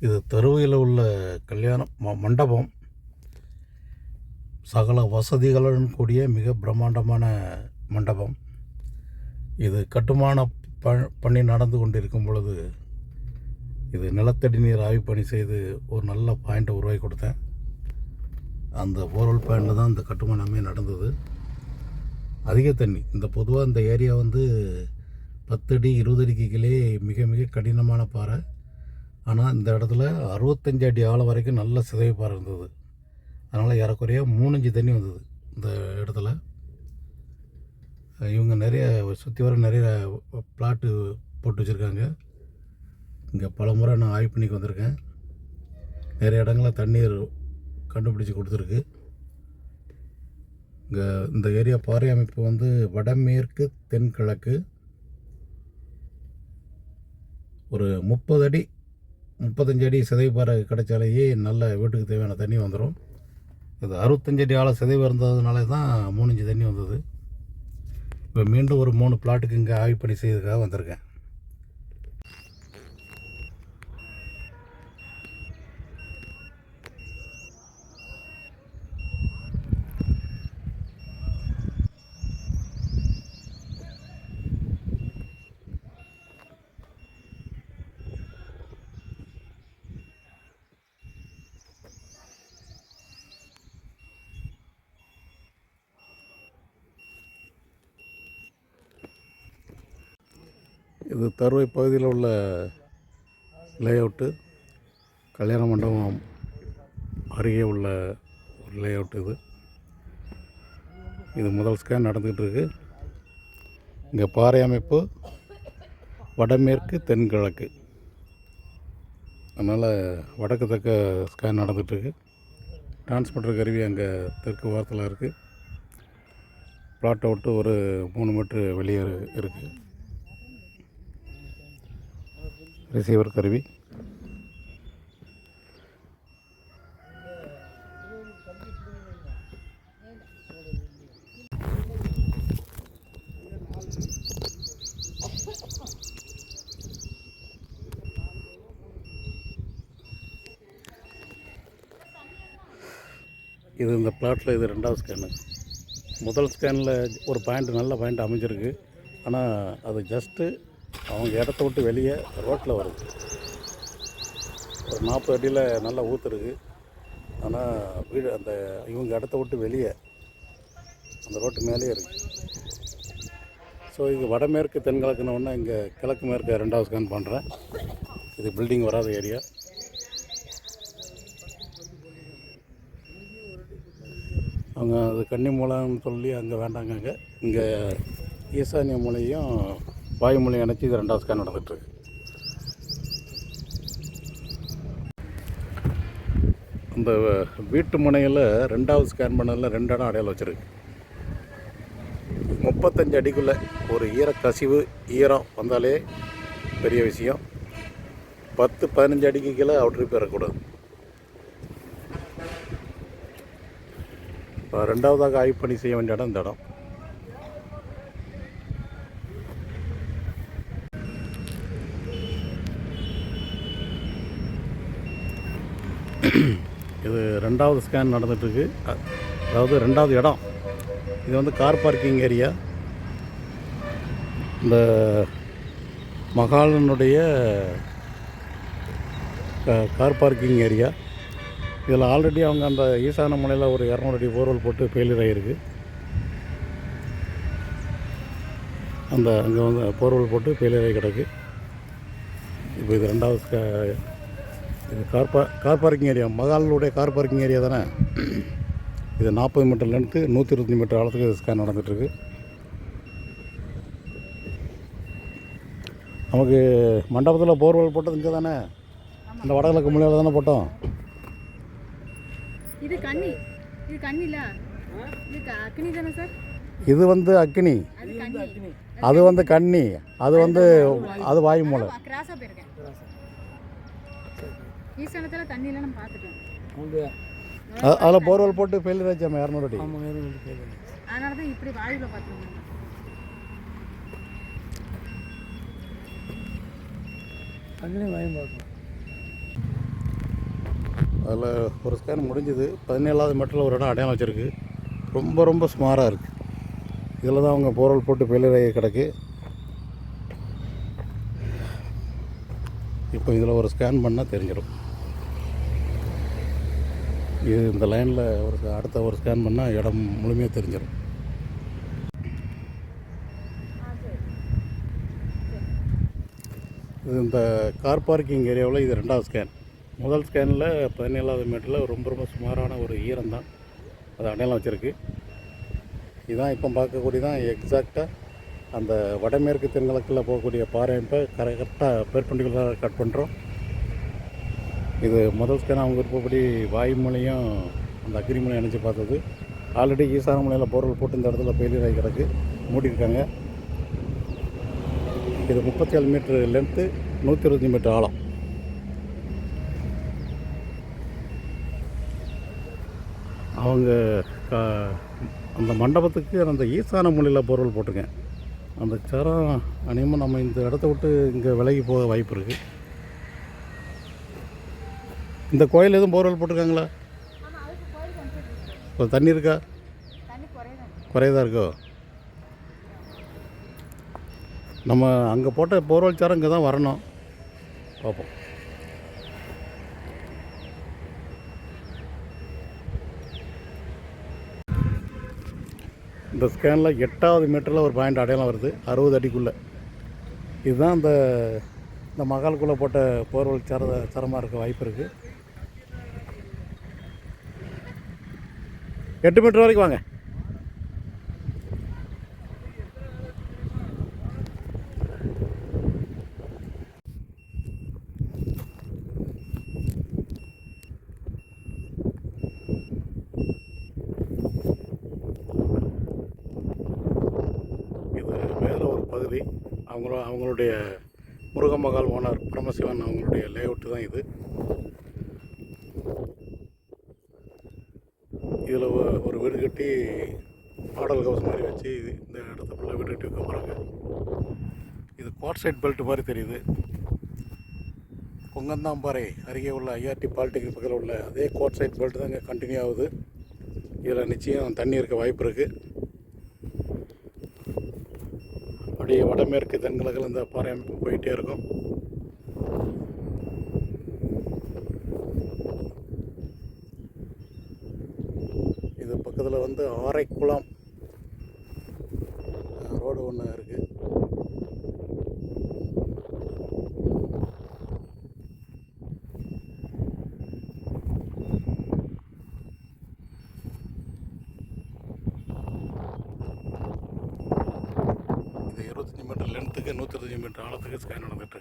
இது தருவையில் உள்ள கல்யாணம் ம- மண்டபம். சகல வசதிகளுடன் கூடிய மிக பிரம்மாண்டமான மண்டபம். இது கட்டுமான ப பணி நடந்து கொண்டிருக்கும் பொழுது இது நிலத்தடி நீர் ஆய்வு பணி செய்து ஒரு நல்ல பாயிண்ட்டை உருவாக்கி கொடுத்தேன். அந்த போர்வெல் பாயிண்டில் தான் இந்த கட்டுமானமே நடந்தது. அதிக தண்ணி. இந்த பொதுவாக இந்த ஏரியா வந்து பத்து அடி இருபது அடிக்கு கீழே மிக மிக கடினமான பாறை. ஆனால் இந்த இடத்துல அறுபத்தஞ்சு அடி ஆழம் வரைக்கும் நல்ல சிதைப்பாறை இருந்தது. அதனால் ஏறக்குறைய மூணஞ்சு தண்ணி வந்தது இந்த இடத்துல. இவங்க நிறைய சுற்றி வர நிறைய பிளாட்டு போட்டு வச்சுருக்காங்க. இங்கே பல முறை நான் ஆய்வு பண்ணிக்கு வந்திருக்கேன். நிறைய இடங்களில் தண்ணீர் கண்டுபிடிச்சி கொடுத்துருக்கு. இங்கே இந்த ஏரியா பாறை அமைப்பு வந்து வடமேற்கு தென்கிழக்கு. ஒரு முப்பது அடி முப்பத்தஞ்சு அடி சிதைப்பாறை கிடைச்சாலேயே நல்ல வீட்டுக்கு தேவையான தண்ணி வந்துடும். இது அறுபத்தஞ்சு அடி ஆழ சிதைவு இருந்ததுனால தான் மூணு மூணஞ்சு தண்ணி வந்தது. இப்போ மீண்டும் ஒரு மூணு பிளாட்டுக்கு இங்கே ஆய்வு பணி செய்யறதுக்காக வந்திருக்கேன். இது தருவை பகுதியில் உள்ள லே அவுட்டு கல்யாண மண்டபம் அருகே உள்ள ஒரு லே அவுட் இது. இது முதல் ஸ்கேன் நடந்துக்கிட்டு இருக்கு. இங்கே பாறை அமைப்பு வடமேற்கு தென்கிழக்கு. அதனால் வடக்கு தக்க ஸ்கேன் நடந்துகிட்ருக்கு டிரான்ஸ்மிட்டர் கருவி அங்கே தெற்கு வாரத்தில் இருக்குது ப்ளாட் அவுட்டு ஒரு மூணு மீட்ரு வெளியே இருக்குது ரிசீவர் கருவி. இது இந்த பிளாட்டில் இது ரெண்டாவது ஸ்கேனு முதல் ஸ்கேனில் ஒரு பாயிண்ட் நல்ல பாயிண்ட் அமைஞ்சிருக்கு. ஆனால் அது ஜஸ்ட்டு அவங்க இடத்த விட்டு வெளியே ரோட்டில் வருது. ஒரு நாற்பது அடியில் நல்லா ஊற்றுருக்கு ஆனால் வீடு அந்த இவங்க இடத்த விட்டு வெளியே அந்த ரோட்டு மேலேயே இருக்குது ஸோ இது வடமேற்கு தென்கிழக்குன ஒன்று இங்கே கிழக்கு மேற்கு ரெண்டாவது ஸ்கேன் பண்ணுறேன் இது பில்டிங் வராத ஏரியா அவங்க அது கன்னி மூலம்னு சொல்லி அங்கே வேண்டாங்க இங்கே ஈசானிய மூலையும் வாயுமொழி இணைச்சி இது ரெண்டாவது ஸ்கேன் நடந்துகிட்ருக்கு அந்த வீட்டு முனையில் ரெண்டாவது ஸ்கேன் பண்ணதில் ரெண்டு இடம் அடையாளம் வச்சுருக்கு. முப்பத்தஞ்சு அடிக்குள்ளே ஒரு ஈரக்கசிவு ஈரம் வந்தாலே பெரிய விஷயம். பத்து பதினஞ்சு அடிக்கு கீழே அவுட்ரி பெறக்கூடாது இப்போ ரெண்டாவதாக ஆய்வு பண்ணி செய்ய வேண்டிய இடம் இந்த இடம் இது ரெண்டாவது ஸ்கேன் நடந்துகிட்ருக்கு அதாவது ரெண்டாவது இடம். இது வந்து கார் பார்க்கிங் ஏரியா இந்த மகாலனுடைய கார் பார்க்கிங் ஏரியா இதில் ஆல்ரெடி அவங்க அந்த ஈசான முனையில் ஒரு இரநூறு அடி போர்வெல் போட்டு ஃபெயிலியர் ஆகிருக்கு அந்த அங்கே வந்து போர்வெல் போட்டு ஃபெயிலியர் ஆகி கிடக்கு. இப்போ இது ரெண்டாவது இது கார் பா கார் பார்க்கிங் ஏரியா மகாலுடைய கார் பார்க்கிங் ஏரியா தானே? இது நாற்பது மீட்டர் லென்த்து நூற்றி இருபத்தஞ்சி மீட்டர் ஆழத்துக்கு ஸ்கேன் நடந்துகிட்ருக்கு நமக்கு மண்டபத்தில் போர்வெல் போட்டது இங்கே தானே? இந்த வடகிழக்கு மொழியில் தானே போட்டோம்? இது கன்னி இது கன்னில இது க- அக்னி தானே சார்? இது வந்து அக்னி. அது வந்து கன்னி அது வந்து அது வாயுமூலை கிராஸா போயிருக்கேன். ஈசானத்துல தண்ணியில நம்ம பார்த்துட்டோம். அதில் போர்வெல் போட்டு ஃபெயிலியர் ஆச்சாம இரநூறு அடி. அதனால தான் இப்படி வாங்கி பார்க்கணும். அதில் ஒரு ஸ்கேன் முடிஞ்சுது. பதினேழாவது மீட்டரில் ஒரு இடம் அடையாளம் வச்சுருக்கு. ரொம்ப ரொம்ப சுமாராக இருக்குது இதில் தான் அவங்க போரல் போட்டு பெயிலராகி கிடக்கு. இப்போ இதில் ஒரு ஸ்கேன் பண்ணால் தெரிஞ்சிடும் இது இந்த லைனில் ஒரு அடுத்த ஒரு ஸ்கேன் பண்ணால் இடம் முழுமையாக தெரிஞ்சிடும். இது இந்த கார் பார்க்கிங் ஏரியாவில் இது ரெண்டாவது ஸ்கேன் முதல் ஸ்கேனில் பதினேழாவது மீட்டரில் ரொம்ப ரொம்ப சுமாரான ஒரு ஈரம் தான் அது அடையாளம் வச்சுருக்கு. இதுதான் இப்போ பார்க்கக்கூடிய தான் எக்ஸாக்டாக அந்த வடமேற்கு தென்கிழக்கில் போகக்கூடிய பாறை இப்போ கரெக்டாக பெர்பெண்டிகுலராக கட் பண்ணுறோம் இது முதல் ஸ்கேன் அவங்க விருப்பப்படி வாய்மொழியும் அந்த அக்ரிமலையும் இணைச்சி பார்த்தது. ஆல்ரெடி ஈசான மலையில் போர்வல் போட்டு இந்த இடத்துல ஃபெயிலியர் ஆகி கிடக்கு. மூடியிருக்காங்க. இது முப்பத்தி ஏழு மீட்ரு லென்த்து நூற்றி இருபத்தஞ்சி மீட்டர் ஆழம். அவங்க க- அந்த மண்டபத்துக்கு அந்த ஈசான மூலையில் பொருள் போட்டிருக்கேன். அந்த சரம் அநேகமாக நம்ம இந்த இடத்த விட்டு இங்கே விலகி போக வாய்ப்பு இருக்குது இந்த கோயில் எதுவும் போர்வெல் போட்டிருக்காங்களா? இப்போ தண்ணி இருக்கா? குறையதாக இருக்கோ? நம்ம அங்கே போட்ட போர்வெல் சாரம் இங்கே தான் வரணும். பார்ப்போம் இந்த ஸ்கேனில் எட்டாவது மீட்டரில் ஒரு பாயிண்ட் அடையாளம் வருது. அறுபது அடிக்குள்ளே. இதுதான் இந்த இந்த மகாலுக்குள்ளே போட்ட போர்வெல் சர சரமாக இருக்க வாய்ப்பு இருக்குது எட்டு மீட்டர் வரைக்கும் வாங்க. இது ஒரு பகுதி அவங்கள அவங்களுடைய முருகமகால் ஓனர் பரமசிவன் அவங்களுடைய லேஅவுட்டு தான் இது இதில் ஒரு வீடு கட்டி மாடல் ஹவுஸ் மாதிரி வச்சு இது இந்த இடத்த ஃபுல்லாக வீடு கட்டி வைக்க போகிறாங்க இது கோட் சைட் பெல்ட் மாதிரி தெரியுது. கொங்கந்தாம்பாறை அருகே உள்ள ஐஆர்டி பாலிடெக்னிக் பக்கத்தில் உள்ள அதே கோட் சைட் பெல்ட் தான் இங்கே கண்டினியூ ஆகுது. இதில் நிச்சயம் தண்ணி இருக்க வாய்ப்பு இருக்குது அப்படியே வடமேற்கு தென்கிழக்கில் இந்த பாறை அமைப்பு போயிட்டே இருக்கும். இது பக்கத்தில் வந்து ஆரைக்குளம் ரோடு ஒன்று இருக்குது இது கிணத்துக்கு நூற்றி இருபத்தஞ்சு மீட்டர் ஆழத்துக்கு ஸ்கேன் நடந்துட்டு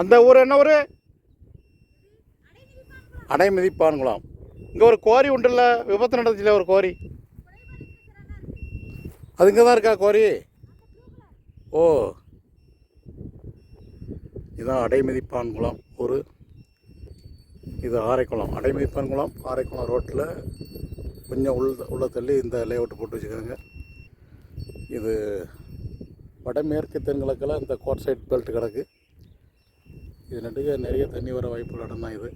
அந்த ஊர் என்ன ஊர்? அடைமிதிப்பான்குளம். இங்கே ஒரு கோரி உண்டுல்ல? விபத்து நடந்துச்சுல ஒரு கோரி? அது இங்கே தான் இருக்கா கோரி? ஓ. இதான் அடைமிதிப்பான்குளம் ஊர். இது ஆரைக்குளம். அடைமிதிப்பான்குளம் ஆரைக்குளம் ரோட்டில் கொஞ்சம் உள்ள உள்ள தள்ளி இந்த லேஅவுட் போட்டு வச்சுருக்காங்க இது வடமேற்கு தென்கிழக்கில் இந்த கோட் சைட் பெல்ட் கிடக்கு. இது நடுக்க நிறைய தண்ணி வர வாய்ப்புள்ள இடம் தான் இது.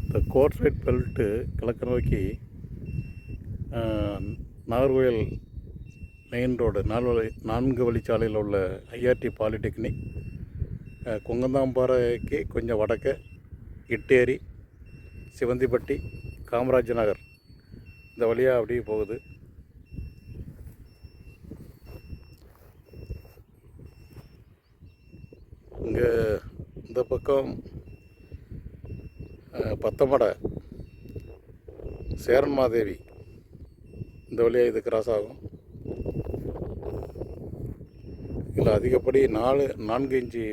இந்த கோர்சைட் பெல்ட்டு கிழக்கு நோக்கி நாகர்கோயில் மெயின் ரோடு நாலு வழி நான்கு வழிச்சாலையில் உள்ள ஐஆர்டி பாலிடெக்னிக் குங்கந்தாம்பாறைக்கு கொங்கந்தாம்பாறைக்கு கொஞ்சம் வடக்க இட்டேரி சிவந்திப்பட்டி காமராஜ் நகர். இந்த வழியாக அப்படியே போகுது. இங்கே இந்த பக்கம் பத்தமடை சேரன்மாதேவி இந்த வழியாக இது கிராஸ் ஆகும். இதில் அதிகப்படி நாலு நான்கு இன்ச்சு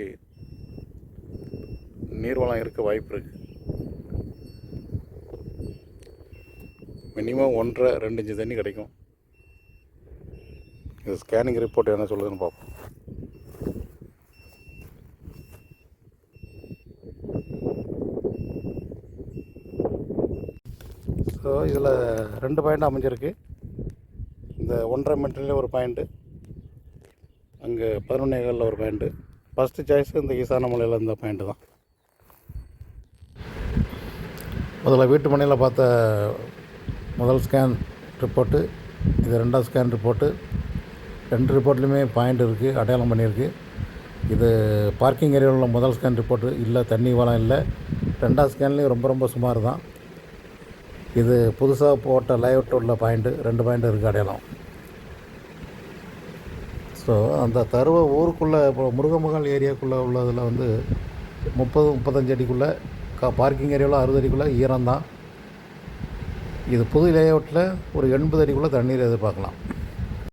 நீர்வளம் இருக்க வாய்ப்பு இருக்குது மினிமம் ஒன்றரை ரெண்டு இன்ச்சு தண்ணி கிடைக்கும். இது ஸ்கேனிங் ரிப்போர்ட் என்ன சொல்லுதுன்னு பார்ப்போம். ஸோ இதில் ரெண்டு பாயிண்ட் அமைஞ்சிருக்கு. இந்த ஒன்றரை மீட்டர்லேயே ஒரு பாயிண்ட்டு அங்கே பதினொன்னேகாலில் ஒரு பாயிண்ட்டு ஃபஸ்ட்டு சாய்ஸ் இந்த ஈசான மலையில் இந்த பாயிண்ட்டு தான். முதல்ல வீட்டு மனையில் பார்த்த முதல் ஸ்கேன் ரிப்போர்ட்டு இது ரெண்டாவது ஸ்கேன் ரிப்போர்ட்டு. ரெண்டு ரிப்போர்ட்லேயுமே பாயிண்ட் இருக்குது அடையாளம் பண்ணியிருக்கு. இது பார்க்கிங் ஏரியாவில் உள்ள முதல் ஸ்கேன் ரிப்போர்ட்டு இல்லை தண்ணி வளம் இல்லை. ரெண்டாவது ஸ்கேன்லேயும் ரொம்ப ரொம்ப சுமார் தான் இது புதுசாக போட்ட லேஅவுட் உள்ள பாயிண்ட்டு ரெண்டு பாயிண்ட் இருக்குது அடையாளம். ஸோ அந்த தருவ ஊருக்குள்ளே இப்போ முருகமகால் ஏரியாக்குள்ளே உள்ளதில் வந்து முப்பது முப்பத்தஞ்சு அடிக்குள்ளே கா பார்க்கிங் ஏரியாவில் அறுபது அடிக்குள்ளே ஈரம் தான் இது புது லேஅவுட்டில் ஒரு எண்பது அடிக்குள்ளே தண்ணீர் எதிர்பார்க்கலாம்.